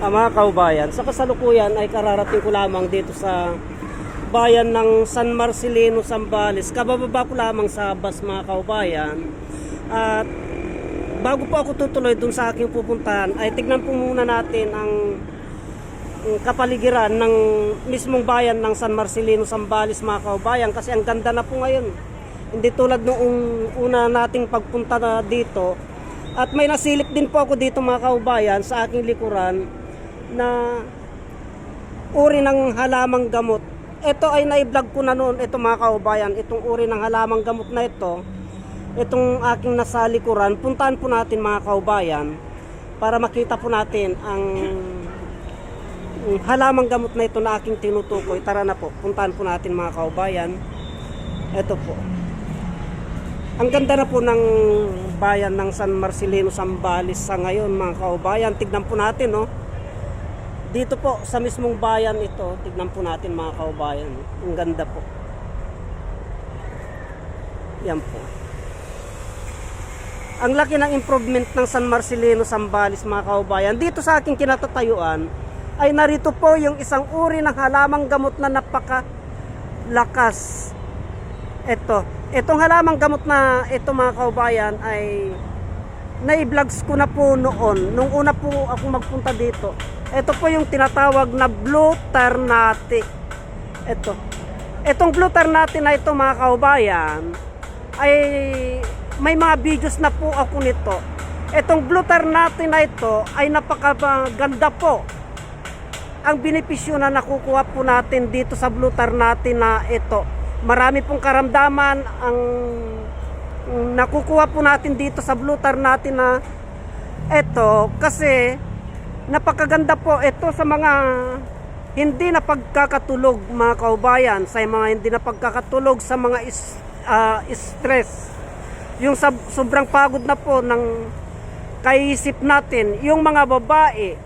Ah, mga kaubayan, sa kasalukuyan ay kararating ko lamang dito sa bayan ng San Marcelino, Zambales. Kabababa ko lamang sa bus mga kaubayan. At bago po ako tutuloy dun sa aking pupuntahan, ay tignan po muna natin ang kapaligiran ng mismong bayan ng San Marcelino, Zambales mga kaubayan kasi ang ganda na po ngayon. Hindi tulad nung una nating pagpunta na dito. At may nasilip din po ako dito mga kaubayan sa aking likuran na uri ng halamang gamot. Ito ay na-vlog ko na noon, ito mga kaubayan, itong uri ng halamang gamot na ito, itong aking nasa likuran, puntahan po natin mga kaubayan para makita po natin ang ang halamang gamot na ito na aking tinutukoy. Tara na po, puntahan po natin mga kaubayan. Ito po. Ang ganda na po ng bayan ng San Marcelino, Zambales sa ngayon mga kaubayan. Tignan po natin, no? Dito po, sa mismong bayan ito, tignan po natin mga kaubayan. Ang ganda po. Yan po. Ang laki ng improvement ng San Marcelino, Zambales mga kaubayan. Dito sa aking kinatatayuan, ay narito po yung isang uri ng halamang gamot na napaka lakas. Ito. Itong halamang gamot na ito mga kaubayan ay na-vlogs ko na po noon. Nung una po ako magpunta dito. Ito po yung tinatawag na blue ternate. Ito. Itong blue ternate na ito mga kaubayan ay may mga videos na po ako nito. Itong blue ternate na ito ay napakaganda po ang benepisyo na nakukuha po natin dito sa blue ternate na ito. Marami pong karamdaman ang nakukuha po natin dito sa blue ternate na ito kasi napakaganda po ito sa mga hindi na pagkakatulog mga kaubayan sa mga hindi na pagkakatulog sa mga is, ah, stress. Yung sab- sobrang pagod na po ng kaisip natin yung mga babae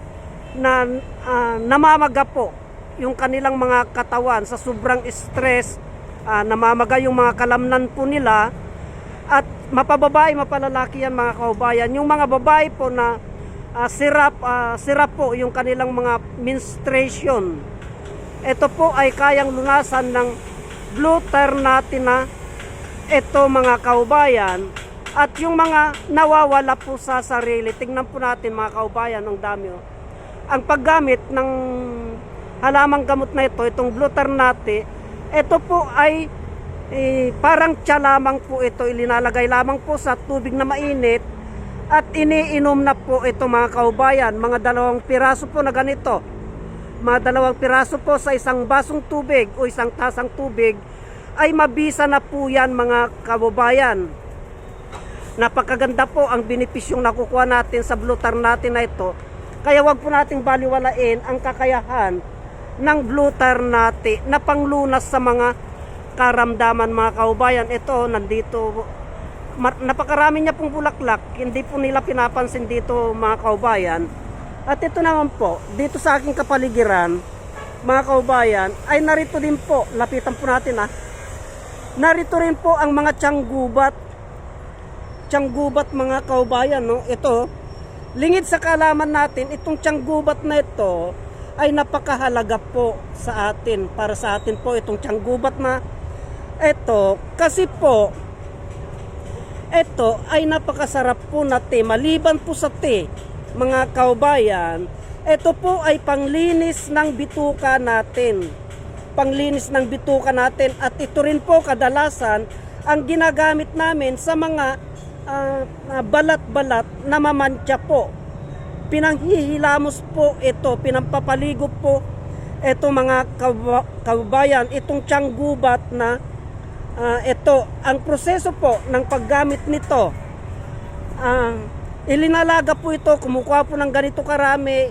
na ah, namamaga po yung kanilang mga katawan sa sobrang stress, ah, namamaga yung mga kalamnan po nila at mapababae, mapalalaki yan mga kaubayan. Yung mga babae po na ah, sirap, ah, sirap po yung kanilang mga menstruation. Ito po ay kayang lunasan ng blue ternate na ito mga kaubayan at yung mga nawawala po sa sarili. Tingnan po natin mga kaubayan, ang dami oh ang paggamit ng halamang gamot na ito, itong blue ternate, ito po ay eh, parang tsa lamang po ito, ilinalagay lamang po sa tubig na mainit at iniinom na po ito mga kaubayan, mga dalawang piraso po na ganito. Mga dalawang piraso po sa isang basong tubig o isang tasang tubig ay mabisa na po yan mga kaubayan. Napakaganda po ang benepisyong nakukuha natin sa blue ternate na ito kaya wag po nating baliwalain ang kakayahan ng blue ternate na panglunas sa mga karamdaman mga kaubayan. Ito, nandito, napakarami niya pong bulaklak. Hindi po nila pinapansin dito mga kaubayan. At ito naman po, dito sa aking kapaligiran, mga kaubayan, ay narito din po, lapitan po natin ah, narito rin po ang mga tiyanggubat. Tiyanggubat mga kaubayan, no? Ito, Lingid sa kalaman natin, itong tiyanggubat na ito ay napakahalaga po sa atin. Para sa atin po itong tiyanggubat na ito. Kasi po, ito ay napakasarap po na te. Maliban po sa te, mga kaubayan, ito po ay panglinis ng bituka natin. Panglinis ng bituka natin at ito rin po kadalasan ang ginagamit namin sa mga ah, ah, balat-balat na mamantya po. Pinanghihilamos po ito, pinampapaligo po ito mga kababayan, itong tiyanggubat na ah, ito, ang proseso po ng paggamit nito, ah, ilinalaga po ito, kumukuha po ng ganito karami,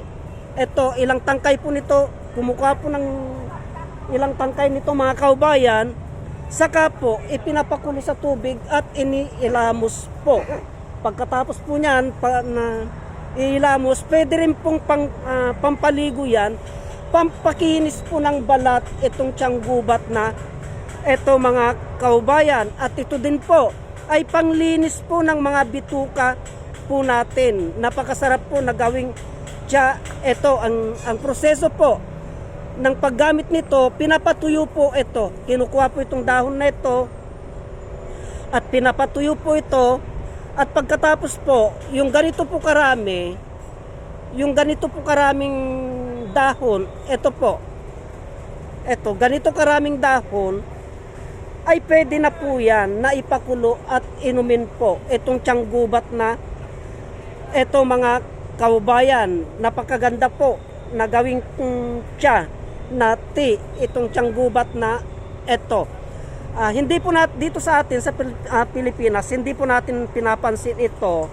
ito, ilang tangkay po nito, kumukuha po ng ilang tangkay nito mga kaubayan, Saka po, ipinapakulo sa tubig at iniilamos po. Pagkatapos po niyan, pa, na iilamos, pwede rin pong pang, ah, pampaligo yan, pampakinis po ng balat itong tiyanggubat na ito mga kaubayan. At ito din po ay panglinis po ng mga bituka po natin. Napakasarap po na gawing Tsa, ito, ang, ang proseso po ng paggamit nito, pinapatuyo po ito. Kinukuha po itong dahon na ito at pinapatuyo po ito at pagkatapos po, yung ganito po karami, yung ganito po karaming dahon, ito po, ito, ganito karaming dahon, ay pwede na po yan na ipakulo at inumin po itong tiyang gubat na ito mga kaubayan napakaganda po na gawing mm, tiya na tea itong tiyang gubat na ito Ah, hindi po nat dito sa atin sa ah, Pilipinas hindi po natin pinapansin ito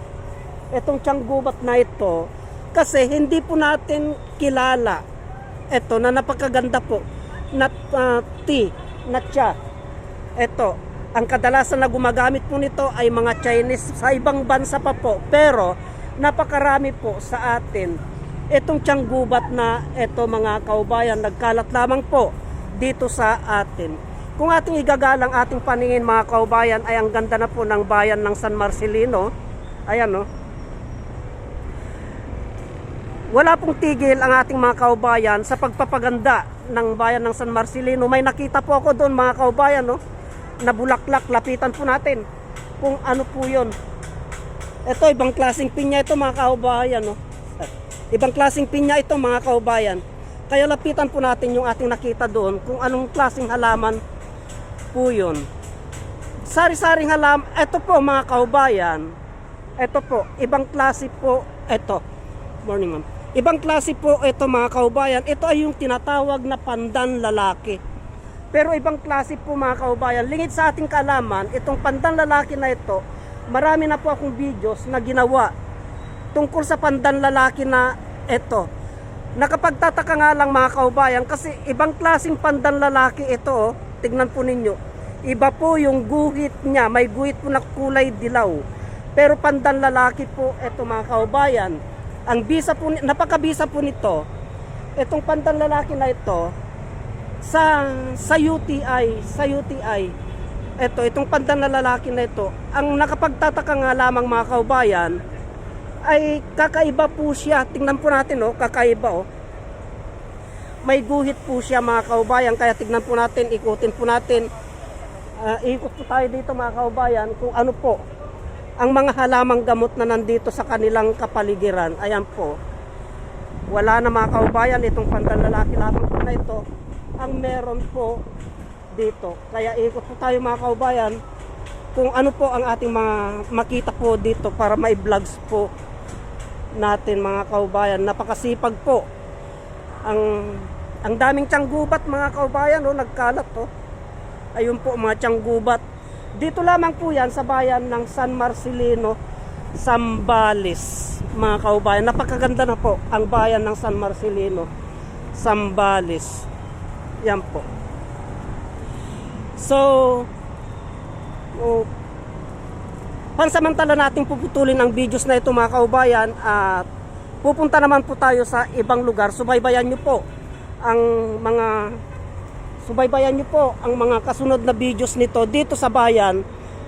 itong tiyang gubat na ito kasi hindi po natin kilala ito na napakaganda po na ah, tea na tiya ito, ang kadalasan na gumagamit po nito ay mga Chinese sa ibang bansa pa po. Pero napakarami po sa atin. Itong tiyang gubat na ito mga kaubayan, nagkalat lamang po dito sa atin. Kung ating igagalang ating paningin mga kaubayan ay ang ganda na po ng bayan ng San Marcelino. Ayan no. Wala pong tigil ang ating mga kaubayan sa pagpapaganda ng bayan ng San Marcelino. May nakita po ako doon mga kaubayan no na bulaklak, lapitan po natin kung ano po yun. Ito, ibang klaseng pinya ito mga kaubayan. No? Ibang klaseng pinya ito mga kaubayan. Kaya lapitan po natin yung ating nakita doon kung anong klaseng halaman po yun. Sari-saring halaman, ito po mga kaubayan, ito po, ibang klase po, ito. Morning ma'am. Ibang klase po ito mga kaubayan, ito ay yung tinatawag na pandan lalaki. Pero ibang klase po mga kaubayan, lingid sa ating kaalaman, itong pandan lalaki na ito, marami na po akong videos na ginawa tungkol sa pandan lalaki na ito. Nakapagtataka nga lang mga kaubayan kasi ibang klaseng pandan lalaki ito, oh. tignan po ninyo. Iba po yung guhit niya, may guhit po na kulay dilaw. Pero pandan lalaki po ito mga kaubayan. Ang bisa po, napakabisa po nito, itong pandan lalaki na ito, sa sa UTI, sa UTI. Ito, itong pandan na lalaki na ito, ang nakapagtataka nga lamang mga kaubayan ay kakaiba po siya. Tingnan po natin oh, kakaiba oh. May guhit po siya mga kaubayan kaya tingnan po natin, ikutin po natin. Ah, ikot po tayo dito mga kaubayan kung ano po ang mga halamang gamot na nandito sa kanilang kapaligiran. Ayan po. Wala na mga kaubayan itong pandan lalaki lamang po na ito ang meron po dito. Kaya ikot po tayo mga kaubayan kung ano po ang ating mga makita po dito para may vlogs po natin mga kaubayan. Napakasipag po. Ang ang daming tiyanggubat mga kaubayan, oh, nagkalat to. Ayun po mga tiyanggubat. Dito lamang po yan sa bayan ng San Marcelino, Sambales. Mga kaubayan, napakaganda na po ang bayan ng San Marcelino, Sambales. Yan po. So, oh, pansamantala nating puputulin ang videos na ito mga kaubayan at pupunta naman po tayo sa ibang lugar. Subaybayan nyo po ang mga subaybayan nyo po ang mga kasunod na videos nito dito sa bayan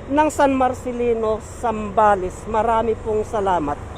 ng San Marcelino, Sambales. Marami pong salamat.